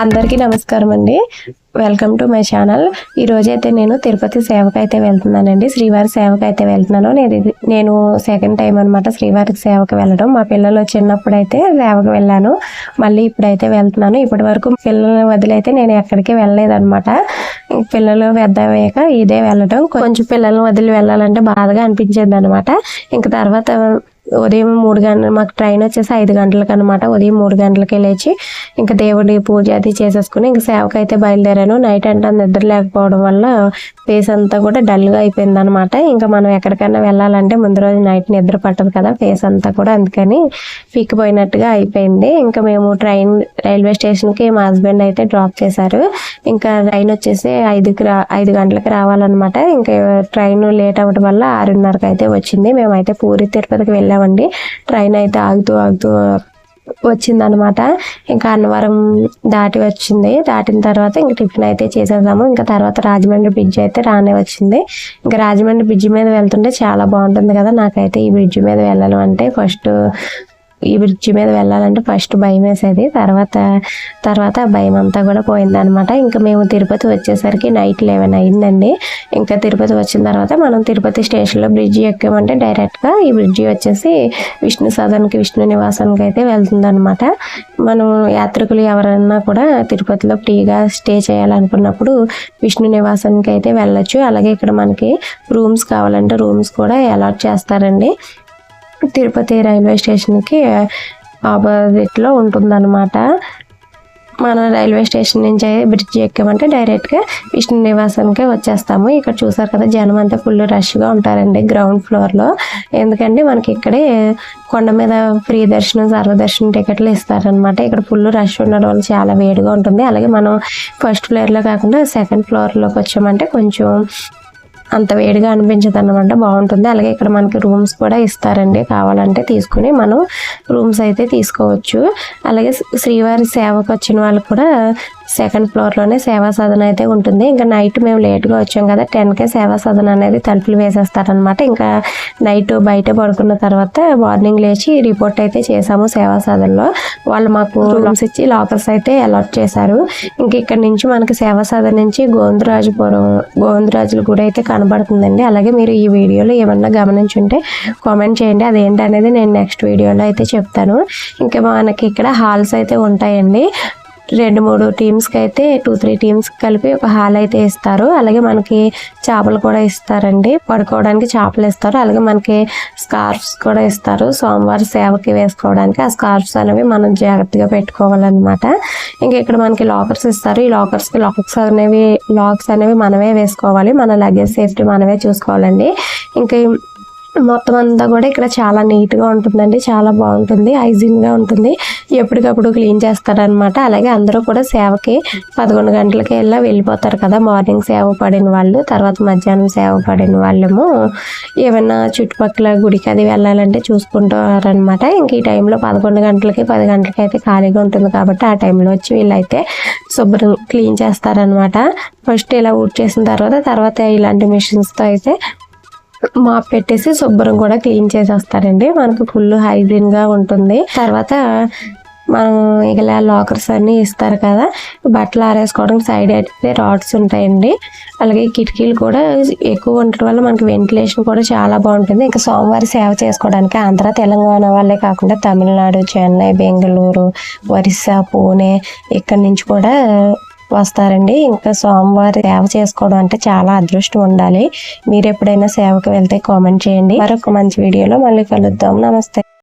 అందరికీ నమస్కారం అండి. వెల్కమ్ టు మై ఛానల్ ఈరోజైతే నేను తిరుపతి సేవకు అయితే వెళ్తున్నానండి. శ్రీవారి సేవకు అయితే వెళ్తున్నాను. నేను ఇది- నేను సెకండ్ టైం అనమాట శ్రీవారికి సేవకు వెళ్ళడం. మా పిల్లలు చిన్నప్పుడు అయితే సేవకు వెళ్ళాను. మళ్ళీ ఇప్పుడైతే వెళ్తున్నాను. ఇప్పటి వరకు పిల్లల్ని వదిలైతే నేను ఎక్కడికి వెళ్ళలేదు అనమాట పిల్లలు పెద్ద ఇదే వెళ్ళడం. కొంచెం పిల్లల్ని వదిలి వెళ్ళాలంటే బాధగా అనిపించేది అనమాట ఇంకా తర్వాత ఉదయం మూడు గంటలు మాకు ట్రైన్ వచ్చేసి ఐదు గంటలకు అనమాట ఉదయం మూడు గంటలకి లేచి ఇంకా దేవుడి పూజ అది చేసేసుకుని ఇంకా సేవకు అయితే బయలుదేరాను. నైట్ అంటే నిద్ర లేకపోవడం వల్ల ఫేస్ అంతా కూడా డల్గా అయిపోయింది అనమాట ఇంకా మనం ఎక్కడికైనా వెళ్ళాలంటే ముందు రోజు నైట్ నిద్ర పట్టదు కదా ఫేస్ అంతా కూడా. అందుకని పీక్కిపోయినట్టుగా అయిపోయింది. ఇంకా మేము ట్రైన్ రైల్వే స్టేషన్కి మా హస్బెండ్ అయితే డ్రాప్ చేశారు. ఇంకా ట్రైన్ వచ్చేసి ఐదుకి రా ఐదు గంటలకు రావాలన్నమాట. ఇంకా ట్రైన్ లేట్ అవ్వడం వల్ల ఆరున్నరకు అయితే వచ్చింది. మేమైతే పూరి తిరుపతికి వెళ్ళాము. వెళ్ళామండి ట్రైన్ అయితే ఆగుతూ ఆగుతూ వచ్చిందనమాట. ఇంకా అన్నవరం దాటి వచ్చింది. దాటిన తర్వాత ఇంకా టిఫిన్ అయితే చేసేసాము ఇంకా తర్వాత రాజమండ్రి బ్రిడ్జ్ అయితే రానే వచ్చింది. ఇంకా రాజమండ్రి బ్రిడ్జ్ మీద వెళ్తుంటే చాలా బాగుంటుంది కదా. నాకైతే ఈ బ్రిడ్జ్ మీద వెళ్ళాలి అంటే ఫస్ట్ ఈ బ్రిడ్జి మీద వెళ్ళాలంటే ఫస్ట్ భయం వేసేది. తర్వాత తర్వాత ఆ భయం అంతా కూడా పోయిందనమాట ఇంకా మేము తిరుపతి వచ్చేసరికి నైట్ లెవెన్ అయిందండి. ఇంకా తిరుపతి వచ్చిన తర్వాత మనం తిరుపతి స్టేషన్లో బ్రిడ్జి ఎక్కామంటే డైరెక్ట్గా ఈ బ్రిడ్జి వచ్చేసి విష్ణు సదన్కి విష్ణు నివాసానికి అయితే వెళ్తుందనమాట మనం యాత్రికులు ఎవరైనా కూడా తిరుపతిలో ఫ్రీగా స్టే చేయాలనుకున్నప్పుడు విష్ణు నివాసానికి అయితే వెళ్ళొచ్చు. అలాగే ఇక్కడ మనకి రూమ్స్ కావాలంటే రూమ్స్ కూడా అలాట్ చేస్తారండి. తిరుపతి రైల్వే స్టేషన్కి ఆపోజిట్లో ఉంటుందన్నమాట. మన రైల్వే స్టేషన్ నుంచి బ్రిడ్జ్ ఎక్కామంటే డైరెక్ట్గా విష్ణు నివాసానికే వచ్చేస్తాము. ఇక్కడ చూసారు కదా జనం అంతా ఫుల్ రష్గా ఉంటారండి గ్రౌండ్ ఫ్లోర్లో. ఎందుకంటే మనకి ఇక్కడే కొండ మీద ఫ్రీ దర్శనం సర్వదర్శనం టికెట్లు ఇస్తారనమాట ఇక్కడ ఫుల్ రష్ ఉండడం వల్ల చాలా వేడిగా ఉంటుంది. అలాగే మనం ఫస్ట్ ఫ్లోర్లో కాకుండా సెకండ్ ఫ్లోర్లోకి వచ్చామంటే కొంచెం అంత వేడిగా అనిపించదు అనమాట బాగుంటుంది. అలాగే ఇక్కడ మనకి రూమ్స్ కూడా ఇస్తారండి. కావాలంటే తీసుకుని మనం రూమ్స్ అయితే తీసుకోవచ్చు. అలాగే శ్రీవారి సేవకు వచ్చిన వాళ్ళు కూడా సెకండ్ ఫ్లోర్లోనే సేవా సదన అయితే ఉంటుంది. ఇంకా నైట్ మేము లేట్గా వచ్చాం కదా టెన్కే సేవా సదన అనేది తలుపులు వేసేస్తారనమాట ఇంకా నైట్ బయట పడుకున్న తర్వాత మార్నింగ్ లేచి రిపోర్ట్ అయితే చేసాము సేవా సదనలో వాళ్ళు మాకు రూమ్స్ ఇచ్చి లాకర్స్ అయితే అలాట్ చేశారు. ఇంక ఇక్కడ నుంచి మనకి సేవా సదన నుంచి గోవిందరాజుపురం గోవిందరాజుల గుడి అయితే కనబడుతుందండి. అలాగే మీరు ఈ వీడియోలో ఏమన్నా గమనించుంటే కామెంట్ చేయండి. అదేంటి అనేది నేను నెక్స్ట్ వీడియోలో అయితే చెప్తాను. ఇంకా మనకి ఇక్కడ హాల్స్ అయితే ఉంటాయండి. రెండు మూడు టీమ్స్కి అయితే టూ త్రీ టీమ్స్ కలిపి ఒక హాల్ అయితే ఇస్తారు. అలాగే మనకి చేపలు కూడా ఇస్తారండి. పడుకోవడానికి చేపలు ఇస్తారు. అలాగే మనకి స్కార్ఫ్స్ కూడా ఇస్తారు. సోమవారం సేవకి వేసుకోవడానికి ఆ స్కార్ఫ్స్ అనేవి మనం జాగ్రత్తగా పెట్టుకోవాలన్నమాట. ఇంకా ఇక్కడ మనకి లాకర్స్ ఇస్తారు. ఈ లాకర్స్కి లాక్స్ అనేవి లాక్స్ అనేవి మనమే వేసుకోవాలి. మన లగేజ్ సేఫ్టీ మనమే చూసుకోవాలండి. ఇంకా మొత్తం అంతా కూడా ఇక్కడ చాలా నీట్గా ఉంటుందండి. చాలా బాగుంటుంది. హైజీన్గా ఉంటుంది. ఎప్పటికప్పుడు క్లీన్ చేస్తారనమాట అలాగే అందరూ కూడా సేవకి పదకొండు గంటలకి వెళ్ళా వెళ్ళిపోతారు కదా. మార్నింగ్ సేవ పడిన వాళ్ళు తర్వాత మధ్యాహ్నం సేవ పడిన వాళ్ళము. ఏమైనా చుట్టుపక్కల గుడికి అది వెళ్ళాలంటే చూసుకుంటారనమాట ఇంక ఈ టైంలో పదకొండు గంటలకి పది గంటలకి అయితే ఖాళీగా ఉంటుంది కాబట్టి ఆ టైంలో వచ్చి వీళ్ళైతే శుభ్రం క్లీన్ చేస్తారనమాట ఫస్ట్ ఇలా ఊడ్ చేసిన తర్వాత తర్వాత ఇలాంటి మిషన్స్తో అయితే మాప్ పెట్టేసి శుభ్రం కూడా క్లీన్ చేసేస్తారండి. మనకు ఫుల్ హైజీన్గా ఉంటుంది. తర్వాత మనం ఇలా లాకర్స్ అన్నీ ఇస్తారు కదా. బట్టలు ఆరేసుకోవడానికి సైడ్ అయితే రాడ్స్ ఉంటాయండి. అలాగే కిటికీలు కూడా ఎక్కువ ఉండటం వల్ల మనకి వెంటిలేషన్ కూడా చాలా బాగుంటుంది. ఇంకా సోమవారం సేవ చేసుకోవడానికి ఆంధ్ర తెలంగాణ వాళ్ళే కాకుండా తమిళనాడు చెన్నై బెంగళూరు ఒరిస్సా పూణే ఇక్కడి నుంచి కూడా వస్తారండి. ఇంకా సోమవారం సేవ చేసుకోవడం అంటే చాలా అదృష్టం ఉండాలి. మీరు ఎప్పుడైనా సేవకు వెళ్తే కామెంట్ చేయండి. మరొక మంచి వీడియోలో మళ్ళీ కలుద్దాం. నమస్తే.